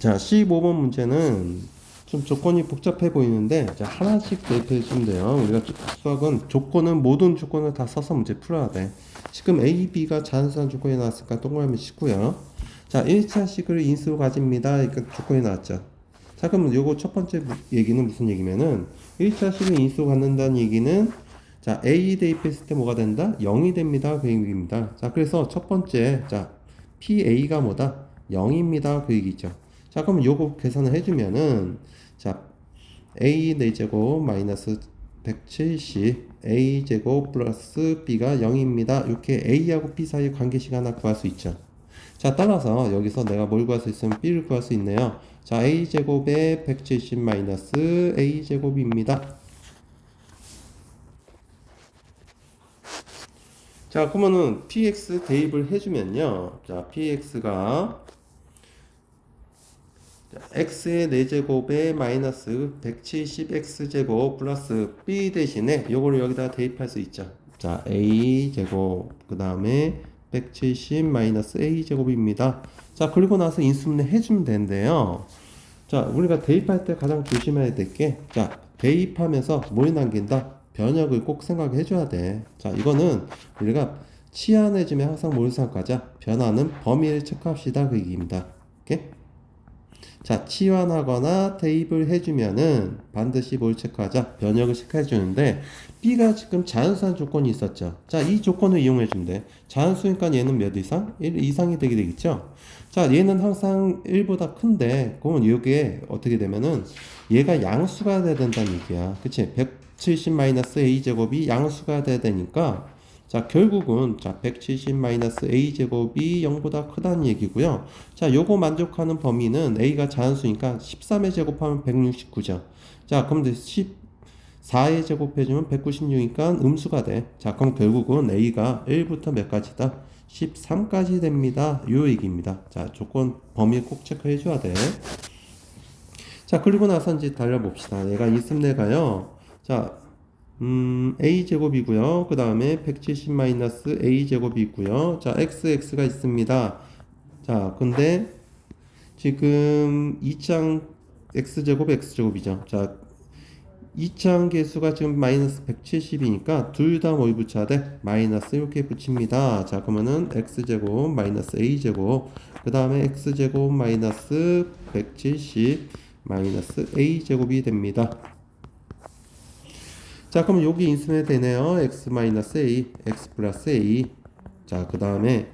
자, 15번 문제는 좀 조건이 복잡해 보이는데 자, 하나씩 대입해 주면 돼요. 우리가 조- 수학은 조건은 모든 조건을 다 써서 문제 풀어야 돼. 지금 A, B가 자연수한 조건이 나왔으니까 동그라미 치고요. 자, 1차식을 인수로 가집니다. 그러니까 조건이 나왔죠. 자, 그러면 요거 첫 번째 무- 얘기는 무슨 얘기면은 1차식을 인수로 갖는다는 얘기는 자, A 대입했을 때 뭐가 된다? 0이 됩니다. 그 얘기입니다. 자, 그래서 첫 번째 자, PA가 뭐다? 0입니다. 그 얘기죠. 자, 그럼 요거 계산을 해주면은, 자, A 4제곱 마이너스 170, A 제곱 플러스 B가 0입니다. 이렇게 A하고 B 사이 관계식 하나 구할 수 있죠. 자, 따라서 여기서 내가 뭘 구할 수 있으면 B를 구할 수 있네요. 자, A 제곱에 170 마이너스 A 제곱입니다. 자, 그러면은 PX 대입을 해주면요. 자, PX가 x의 4제곱에 마이너스 170x제곱 플러스 b 대신에 요거를 여기다가 대입할 수 있죠. 자, a제곱 그 다음에 170 마이너스 a제곱입니다. 자, 그리고 나서 인수분해 해주면 되는데요. 자, 우리가 대입할 때 가장 조심해야 될 게, 자, 대입하면서 뭘 남긴다? 변역을 꼭 생각해 줘야 돼. 자, 이거는 우리가 치안해주면 항상 뭘 생각하자? 변화는 범위를 체크합시다. 그 얘기입니다. 오케이? 자, 치환하거나 대입을 해주면은 반드시 뭘 체크하자? 변역을 체크해주는데, B가 지금 자연수한 조건이 있었죠. 자, 이 조건을 이용해주면 돼. 자연수니까 얘는 몇 이상? 1 이상이 되게 되겠죠? 자, 얘는 항상 1보다 큰데, 그러면 이게 어떻게 되면은, 얘가 양수가 돼야 된다는 얘기야. 그치? 170-a제곱이 양수가 돼야 되니까, 자, 결국은, 자, 170-a제곱이 0보다 크다는 얘기고요. 자, 요거 만족하는 범위는 a가 자연수니까 13에 제곱하면 169죠. 자, 그럼 이제 14에 제곱해주면 196이니까 음수가 돼. 자, 그럼 결국은 a가 1부터 몇 가지다? 13까지 됩니다. 요 얘기입니다. 자, 조건 범위 꼭 체크해 줘야 돼. 자, 그리고 나서 이제 달려봅시다. 얘가 있음 내가요. 자, 음, a 제곱이고요. 그 다음에 170 마이너스 a 제곱이 있고요. 자, x x가 있습니다. 자, 근데 지금 2창 x 제곱 x 제곱이죠. 자, 2창 개수가 지금 마이너스 170이니까 둘 다 뭘 붙여야 돼? 마이너스 이렇게 붙입니다. 자, 그러면은 x 제곱 마이너스 a 제곱 그 다음에 x 제곱 마이너스 170 마이너스 a 제곱이 됩니다. 자, 그럼 여기 인수해 되네요. x 마이너스 a, x 플러스 a. 자, 그 다음에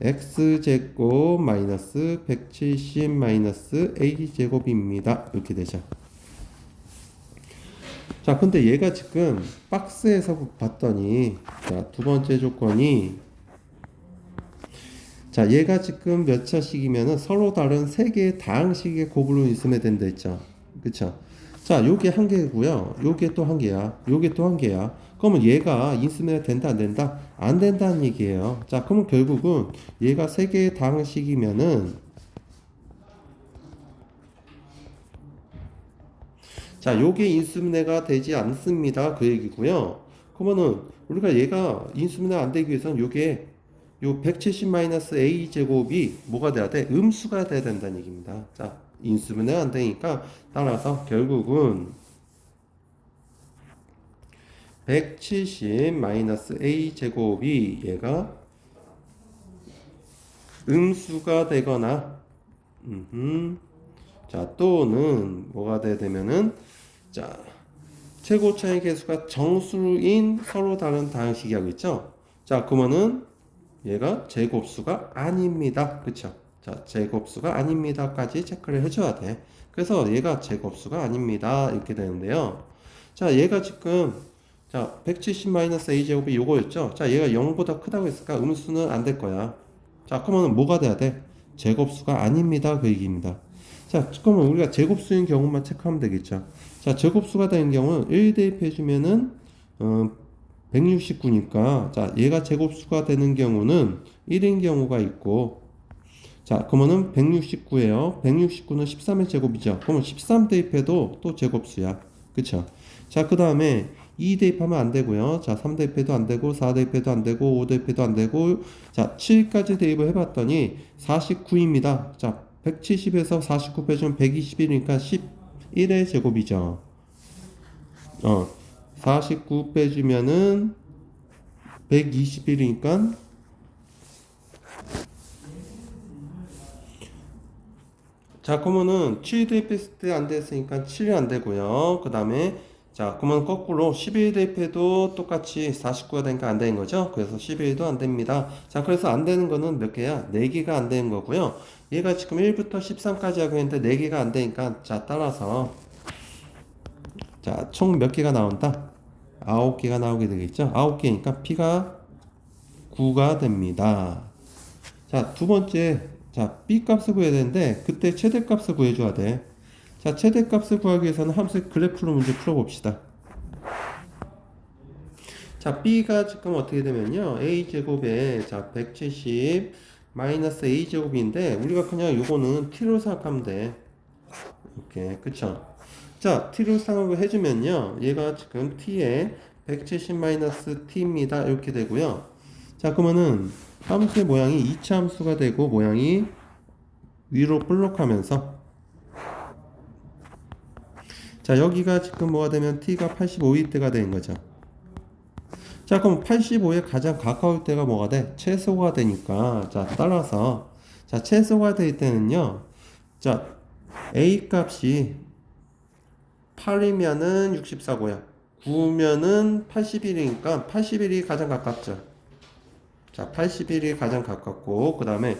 x 제곱 마이너스 170 마이너스 a 제곱입니다. 이렇게 되죠. 자, 근데 얘가 지금 박스에서 봤더니 자, 두 번째 조건이 자, 얘가 지금 몇 차식이면은 서로 다른 세 개의 다항식의 곱으로 있으면 된다 했죠. 그쵸? 자, 요게 한 개고요. 요게 또 한 개야. 요게 또 한 개야. 그러면 얘가 인수면 된다 안 된다? 안 된다는 얘기예요. 자, 그러면 결국은 얘가 세 개의 다항식이면은 자, 요게 인수분해가 되지 않습니다. 그 얘기고요. 그러면은 우리가 얘가 인수분해 안 되기 위해서는 요게 요 170-a 제곱이 뭐가 돼야 돼? 음수가 돼야 된다는 얘기입니다. 자, 인수분해 안 되니까 따라서 결국은 170-a 제곱이 얘가 음수가 되거나 음흠. 자, 또는 뭐가 돼야 되면은 자, 최고 차이 개수가 정수인 서로 다른 다항식이 하고 있죠. 자, 그러면은 얘가 제곱수가 아닙니다. 그쵸? 자, 제곱수가 아닙니다까지 체크를 해줘야 돼. 그래서 얘가 제곱수가 아닙니다. 이렇게 되는데요. 자, 얘가 지금 자, 170-a 제곱이 요거였죠? 자, 얘가 0보다 크다고 했으니까 음수는 안 될 거야. 자, 그러면 뭐가 돼야 돼? 제곱수가 아닙니다. 그 얘기입니다. 자, 그러면 우리가 제곱수인 경우만 체크하면 되겠죠. 자, 제곱수가 되는 경우는 1 대입해주면은, 어, 169니까, 자, 얘가 제곱수가 되는 경우는 1인 경우가 있고, 자, 그러면은 169예요. 169는 13의 제곱이죠. 그러면 13 대입해도 또 제곱수야. 그쵸? 자, 그 다음에 2 대입하면 안 되고요. 자, 3 대입해도 안 되고, 4 대입해도 안 되고, 5 대입해도 안 되고, 자, 7까지 대입을 해봤더니 49입니다. 자, 170에서 49 빼주면 121이니까 11의 제곱이죠. 어, 49 빼주면은 121이니까 자, 그러면은 7 대입했을 때안 됐으니까 7이 안 되고요. 그 다음에 자, 그러면 거꾸로 11 대입해도 똑같이 49가 되니까 안 되는 거죠. 그래서 11도 안 됩니다. 자, 그래서 안 되는 거는 몇 개야? 4개가 안 되는 거고요. 얘가 지금 1부터 13까지 하고 있는데 4개가 안 되니까 자, 따라서 자, 총 몇 개가 나온다? 9개가 나오게 되겠죠. 9개니까 P가 9가 됩니다. 자, 두 번째. 자, B 값을 구해야 되는데 그때 최대 값을 구해줘야 돼. 자, 최대 값을 구하기 위해서는 함수 그래프로 문제 풀어봅시다. 자, B가 지금 어떻게 되면요. A 제곱에 자, 170 마이너스 A 제곱인데 우리가 그냥 요거는 T로 생각하면 돼. 이렇게. 그쵸? 자, T로 생각을 해주면요. 얘가 지금 T에 170 마이너스 T입니다. 이렇게 되고요. 자, 그러면은 함수의 모양이 이차 함수가 되고 모양이 위로 볼록하면서 자, 여기가 지금 뭐가 되면 t가 85일 때가 되는 거죠. 자, 그럼 85에 가장 가까울 때가 뭐가 돼? 최소가 되니까 자, 따라서 자, 최소가 될 때는요. 자, a 값이 8이면은 64고요. 9면은 81이니까 81이 가장 가깝죠. 자, 81이 가장 가깝고, 그 다음에,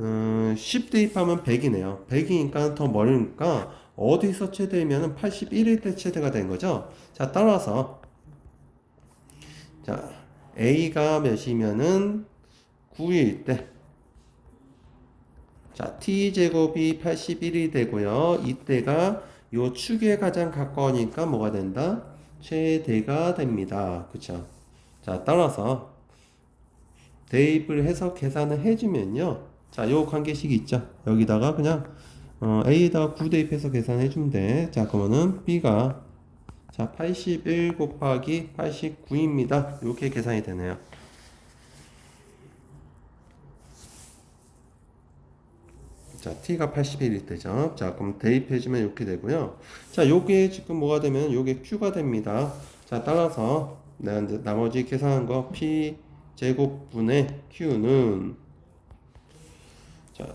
음, 10 대입하면 100이네요. 100이니까 더 멀으니까, 어디서 최대면은 81일 때 최대가 된 거죠. 자, 따라서, 자, A가 몇이면은 9일 때, 자, T제곱이 81이 되고요. 이때가 요 축에 가장 가까우니까 뭐가 된다? 최대가 됩니다. 그쵸? 자, 따라서, 대입을 해서 계산을 해주면요. 자, 요 관계식 있죠. 여기다가 그냥 어, A에다가 9 대입해서 계산해 주면 돼. 자, 그러면은 B가 자, 81 곱하기 89입니다. 이렇게 계산이 되네요. 자, T가 81일 때죠. 자, 그럼 대입해주면 이렇게 되고요. 자, 요게 지금 뭐가 되면 요게 Q가 됩니다. 자, 따라서 이제 나머지 계산한 거 P 제곱분의 Q는 자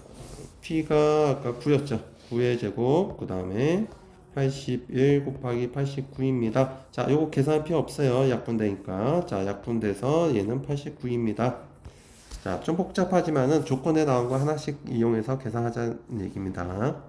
P가 아까 9였죠? 9의 제곱 그 다음에 81 곱하기 89입니다. 자 요거 계산 필요 없어요. 약분되니까. 자 약분돼서 얘는 89입니다. 자 좀 복잡하지만은 조건에 나온 거 하나씩 이용해서 계산하자는 얘기입니다